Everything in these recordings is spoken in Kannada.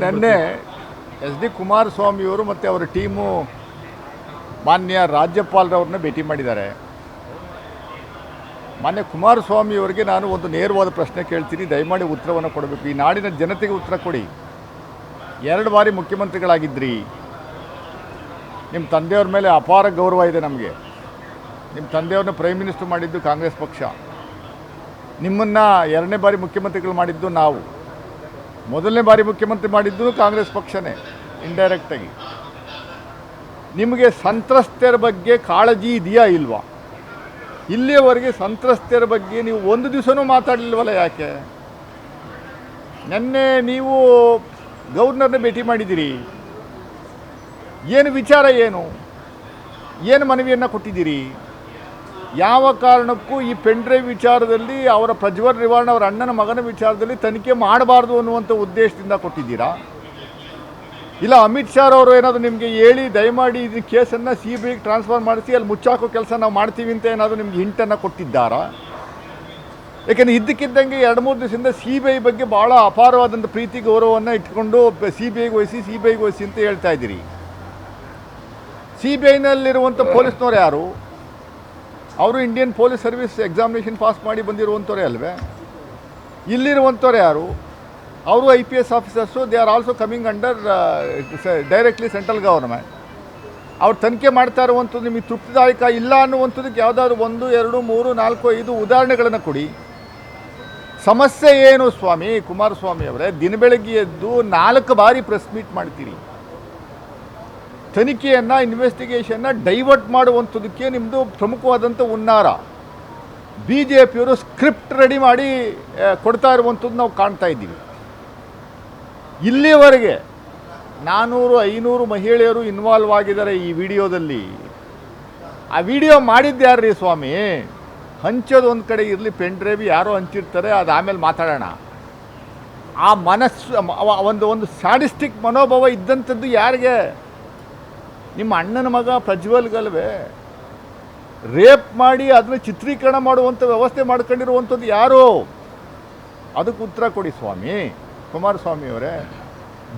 ನಿನ್ನೆ ಎಸ್ ಡಿ ಕುಮಾರಸ್ವಾಮಿಯವರು ಮತ್ತು ಅವರ ಟೀಮು ಮಾನ್ಯ ರಾಜ್ಯಪಾಲರವ್ರನ್ನ ಭೇಟಿ ಮಾಡಿದ್ದಾರೆ. ಮಾನ್ಯ ಕುಮಾರಸ್ವಾಮಿಯವರಿಗೆ ನಾನು ಒಂದು ನೇರವಾದ ಪ್ರಶ್ನೆ ಕೇಳ್ತೀನಿ. ದಯಮಾಡಿ ಉತ್ತರವನ್ನು ಕೊಡಬೇಕು. ಈ ನಾಡಿನ ಜನತೆಗೆ ಉತ್ತರ ಕೊಡಿ. ಎರಡು ಬಾರಿ ಮುಖ್ಯಮಂತ್ರಿಗಳಾಗಿದ್ರಿ. ನಿಮ್ಮ ತಂದೆಯವ್ರ ಮೇಲೆ ಅಪಾರ ಗೌರವ ಇದೆ ನಮಗೆ. ನಿಮ್ಮ ತಂದೆಯವ್ರನ್ನ ಪ್ರೈಮ್ ಮಿನಿಸ್ಟರ್ ಮಾಡಿದ್ದು ಕಾಂಗ್ರೆಸ್ ಪಕ್ಷ. ನಿಮ್ಮನ್ನು ಎರಡನೇ ಬಾರಿ ಮುಖ್ಯಮಂತ್ರಿಗಳು ಮಾಡಿದ್ದು ನಾವು. ಮೊದಲನೇ ಬಾರಿ ಮುಖ್ಯಮಂತ್ರಿ ಮಾಡಿದ್ದು ಕಾಂಗ್ರೆಸ್ ಪಕ್ಷನೇ ಇಂಡೈರೆಕ್ಟಾಗಿ ನಿಮಗೆ ಸಂತ್ರಸ್ತರ ಬಗ್ಗೆ ಕಾಳಜಿ ಇದೆಯಾ ಇಲ್ವಾ? ಇಲ್ಲಿಯವರೆಗೆ ಸಂತ್ರಸ್ತರ ಬಗ್ಗೆ ನೀವು ಒಂದು ದಿವಸನೂ ಮಾತಾಡಲಿಲ್ವಲ್ಲ ಯಾಕೆ? ನಿನ್ನೆ ನೀವು ಗವರ್ನರ್ನ ಭೇಟಿ ಮಾಡಿದ್ದೀರಿ. ಏನು ವಿಚಾರ ಏನು? ಏನು ಮನವಿಯನ್ನು ಕೊಟ್ಟಿದ್ದೀರಿ? ಯಾವ ಕಾರಣಕ್ಕೂ ಈ ಪೆಂಡ್ರೈವ್ ವಿಚಾರದಲ್ಲಿ ಅವರ ಪ್ರಜ್ವಲ್ ರೇವಣ್ಣ ಅವರ ಅಣ್ಣನ ಮಗನ ವಿಚಾರದಲ್ಲಿ ತನಿಖೆ ಮಾಡಬಾರ್ದು ಅನ್ನುವಂಥ ಉದ್ದೇಶದಿಂದ ಕೊಟ್ಟಿದ್ದೀರಾ? ಇಲ್ಲ, ಅಮಿತ್ ಶಾ ಅವರು ಏನಾದರೂ ನಿಮಗೆ ಹೇಳಿ, ದಯಮಾಡಿ ಇದು ಕೇಸನ್ನು ಸಿ ಬಿ ಐಗೆ ಟ್ರಾನ್ಸ್ಫರ್ ಮಾಡಿಸಿ, ಅಲ್ಲಿ ಮುಚ್ಚಾಕೋ ಕೆಲಸ ನಾವು ಮಾಡ್ತೀವಿ ಅಂತ ಏನಾದರೂ ನಿಮಗೆ ಹಿಂಟನ್ನು ಕೊಟ್ಟಿದ್ದಾರಾ? ಯಾಕೆಂದರೆ ಇದ್ದಕ್ಕಿದ್ದಂಗೆ ಎರಡು ಮೂರು ದಿವಸದಿಂದ ಸಿ ಬಿ ಐ ಬಗ್ಗೆ ಭಾಳ ಅಪಾರವಾದಂಥ ಪ್ರೀತಿ, ಗೌರವವನ್ನು ಇಟ್ಕೊಂಡು ಸಿ ಬಿ ಐಗೆ ವಹಿಸಿ ಸಿ ಬಿ ಐಗೆ ವಹಿಸಿ ಅಂತ ಹೇಳ್ತಾ ಇದ್ದೀರಿ. ಸಿ ಬಿ ಐನಲ್ಲಿರುವಂಥ ಪೊಲೀಸ್ನವ್ರು ಯಾರು? ಅವರು Indian police service examination pass ಮಾಡಿ ಬಂದಿರುವಂಥವ್ರೆ ಅಲ್ವೇ? ಇಲ್ಲಿರುವಂಥವ್ರು ಯಾರು? ಅವರು I P S officers they are also coming under directly central government ಅವ್ರು ತನಿಖೆ ಮಾಡ್ತಾ ಇರುವಂಥದ್ದು ನಿಮಗೆ ತೃಪ್ತಿದಾಯಕ ಇಲ್ಲ ಅನ್ನುವಂಥದ್ದಕ್ಕೆ ಯಾವುದಾದ್ರು ಒಂದು, ಎರಡು, ಮೂರು, ನಾಲ್ಕು, ಐದು ಉದಾಹರಣೆಗಳನ್ನು ಕೊಡಿ. ಸಮಸ್ಯೆ ಏನು ಸ್ವಾಮಿ, ಕುಮಾರಸ್ವಾಮಿ ಅವರೇ? ದಿನ ಬೆಳಗ್ಗೆ ಎದ್ದು ನಾಲ್ಕು ಬಾರಿ ಪ್ರೆಸ್ ಮೀಟ್ ಮಾಡ್ತೀರಿ. ತನಿಖೆಯನ್ನು ಇನ್ವೆಸ್ಟಿಗೇಷನ್ನ ಡೈವರ್ಟ್ ಮಾಡುವಂಥದಕ್ಕೆ ನಿಮ್ಮದು ಪ್ರಮುಖವಾದಂಥ ಹುನ್ನಾರ. ಬಿ ಜೆ ಪಿಯವರು ಸ್ಕ್ರಿಪ್ಟ್ ರೆಡಿ ಮಾಡಿ ಕೊಡ್ತಾ ಇರುವಂಥದ್ದು ನಾವು ಕಾಣ್ತಾ ಇದ್ದೀವಿ. ಇಲ್ಲಿವರೆಗೆ ನಾನ್ನೂರು ಐನೂರು ಮಹಿಳೆಯರು ಇನ್ವಾಲ್ವ್ ಆಗಿದ್ದಾರೆ ಈ ವಿಡಿಯೋದಲ್ಲಿ. ಆ ವಿಡಿಯೋ ಮಾಡಿದ್ದ್ಯಾರ್ರೀ ಸ್ವಾಮಿ? ಹಂಚೋದು ಒಂದು ಕಡೆ ಇರಲಿ ಪೆನ್ ಡ್ರೈವ್ ಯಾರೋ ಹಂಚಿರ್ತಾರೆ, ಅದು ಆಮೇಲೆ ಮಾತಾಡೋಣ. ಆ ಮನಸ್ಸು ಒಂದು ಒಂದು ಸ್ಯಾಡಿಸ್ಟಿಕ್ ಮನೋಭಾವ ಇದ್ದಂಥದ್ದು ಯಾರಿಗೆ? ನಿಮ್ಮ ಅಣ್ಣನ ಮಗ ಪ್ರಜ್ವಲ್ ಪ್ರಜ್ವಲ್ಗಲ್ವೇ? ರೇಪ್ ಮಾಡಿ ಅದನ್ನ ಚಿತ್ರೀಕರಣ ಮಾಡುವಂಥ ವ್ಯವಸ್ಥೆ ಮಾಡ್ಕೊಂಡಿರುವಂಥದ್ದು ಯಾರು? ಅದಕ್ಕೆ ಉತ್ತರ ಕೊಡಿ ಸ್ವಾಮಿ. ಕುಮಾರಸ್ವಾಮಿ ಅವರೇ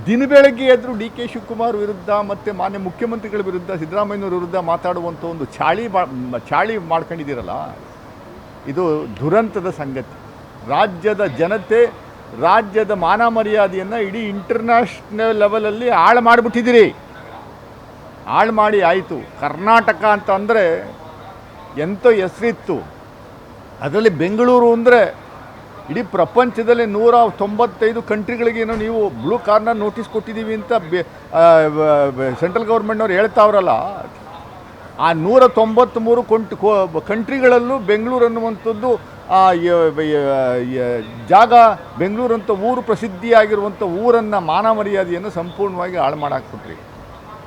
ದಿನ ಬೆಳಗ್ಗೆ ಎದ್ರು ಡಿ ಕೆ ಶಿವಕುಮಾರ್ ವಿರುದ್ಧ ಮತ್ತು ಮಾನ್ಯ ಮುಖ್ಯಮಂತ್ರಿಗಳ ವಿರುದ್ಧ ಸಿದ್ದರಾಮಯ್ಯನವ್ರ ವಿರುದ್ಧ ಮಾತಾಡುವಂಥ ಒಂದು ಚಾಳಿ ಚಾಳಿ ಮಾಡ್ಕೊಂಡಿದ್ದೀರಲ್ಲ, ಇದು ದುರಂತದ ಸಂಗತಿ. ರಾಜ್ಯದ ಜನತೆ, ರಾಜ್ಯದ ಮಾನ ಮರ್ಯಾದೆಯನ್ನು ಇಡೀ ಇಂಟರ್ನ್ಯಾಷನಲ್ ಲೆವೆಲಲ್ಲಿ ಹಾಳು ಮಾಡಿಬಿಟ್ಟಿದ್ದೀರಿ. ಹಾಳು ಮಾಡಿ ಆಯಿತು. ಕರ್ನಾಟಕ ಅಂತ ಅಂದರೆ ಎಂಥ ಹೆಸರಿತ್ತು. ಅದರಲ್ಲಿ ಬೆಂಗಳೂರು ಅಂದರೆ ಇಡೀ ಪ್ರಪಂಚದಲ್ಲಿ ನೂರ ತೊಂಬತ್ತೈದು ಕಂಟ್ರಿಗಳಿಗೇನೋ ನೀವು ಬ್ಲೂ ಕಾರ್ನರ್ ನೋಟಿಸ್ ಕೊಟ್ಟಿದ್ದೀವಿ ಅಂತ ಬೆ ಸೆಂಟ್ರಲ್ ಗೌರ್ಮೆಂಟ್ನವ್ರು ಹೇಳ್ತಾವ್ರಲ್ಲ. ಆ ನೂರ ತೊಂಬತ್ತ್ಮೂರು ಕೊಂಟ್ ಕಂಟ್ರಿಗಳಲ್ಲೂ ಬೆಂಗಳೂರು ಅನ್ನುವಂಥದ್ದು ಜಾಗ ಅಂತ ಊರು ಪ್ರಸಿದ್ಧಿಯಾಗಿರುವಂಥ ಊರನ್ನು ಮಾನ ಮರ್ಯಾದೆಯನ್ನು ಸಂಪೂರ್ಣವಾಗಿ ಹಾಳು ಮಾಡಾಕ್ಬಿಟ್ರಿ